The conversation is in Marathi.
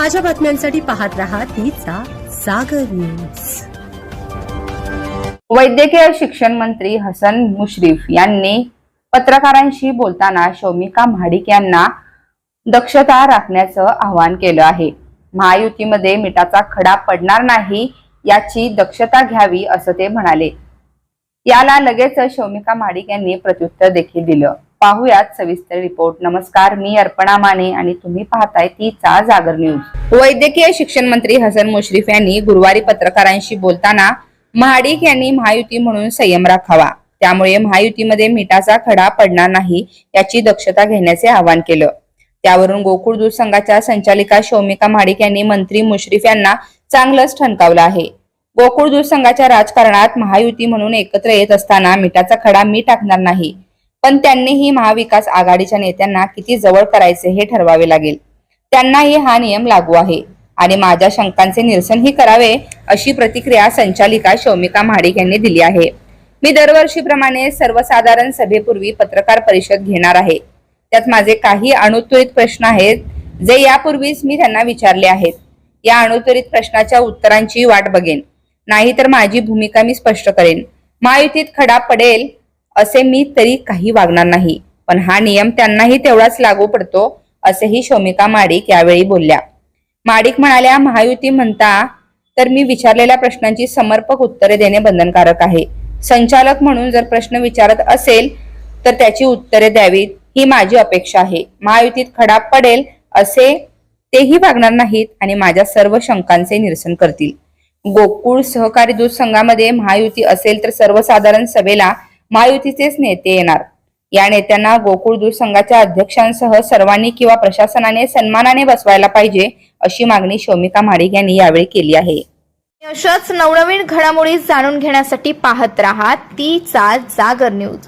ताज्या बातम्यांसाठी पाहत राहा तिचा सागर न्यूज. वैद्यकीय शिक्षण मंत्री हसन मुश्रीफ यांनी पत्रकारांशी बोलताना शौमिका महाडिक यांना दक्षता राखण्याचं आवाहन केलं आहे. महायुतीमध्ये मिठाचा खडा पडणार नाही याची दक्षता घ्यावी असं ते म्हणाले. याला लगेच शौमिका महाडिक यांनी प्रत्युत्तर देखील दिलं. पाहुयात सविस्तर रिपोर्ट. नमस्कार मी अर्पणा माने आणि तुम्ही पाहताय तीचा जागर न्यूज. वैद्यकीय शिक्षण मंत्री हसन मुश्रीफ यांनी गुरुवारी पत्रकारांशी बोलताना महाडिक यांनी महायुती म्हणून संयम राखावा. त्यामुळे महायुतीमध्ये मिठाचा खडा पडणार नाही याची दक्षता घेण्याचे आवाहन केलं. त्यावरून गोकुळ दूध संघाच्या संचालिका शौमिका महाडिक यांनी मंत्री मुश्रीफ यांना चांगलंच ठणकावलं आहे. गोकुळ दूध संघाच्या राजकारणात महायुती म्हणून एकत्र येत असताना मिठाचा खडा मी टाकणार नाही. पण त्यांनीही महाविकास आघाडीच्या नेत्यांना किती जवळ करायचे हे ठरवावे लागेल. त्यांनाही हा नियम लागू आहे. आणि माझ्या शंकांचे निरसनही करावे अशी प्रतिक्रिया संचालिका शौमिका महाडिक यांनी दिली आहे. मी दरवर्षीप्रमाणे सर्वसाधारण सभेपूर्वी पत्रकार परिषद घेणार आहे. त्यात माझे काही अनुत्तरित प्रश्न आहेत जे यापूर्वीच मी त्यांना विचारले आहेत. या अनुत्तरित प्रश्नाच्या उत्तरांची वाट बघेन. नाहीतर माझी भूमिका मी स्पष्ट करेन. महायुतीत खडा पडेल असे मी तरी काही वागणार नाही. पण हा नियम त्यांनाही तेवढाच लागू पडतो असेही शौमिका माडिक यावेळी बोलल्या. माडिक म्हणाल्या महायुती म्हणता तर मी विचारलेल्या प्रश्नांची समर्पक उत्तरे देणे बंधनकारक आहे. संचालक म्हणून जर प्रश्न विचारत असेल तर त्याची उत्तरे द्यावीत ही माझी अपेक्षा आहे. महायुतीत खडा पडेल असे तेही वागणार नाहीत आणि माझ्या सर्व शंकांचे निरसन करतील. गोकुळ सहकारी दूध संघामध्ये महायुती असेल तर सर्वसाधारण सभेला महायुतीचेच नेते येणार. या नेत्यांना गोकुळ दूध संघाच्या अध्यक्षांसह सर्वांनी किंवा प्रशासनाने सन्मानाने बसवायला पाहिजे अशी मागणी शौमिका महाडिक यांनी यावेळी केली आहे. अशाच नवनवीन घडामोडी जाणून घेण्यासाठी पाहत राहा तीचा जागर न्यूज.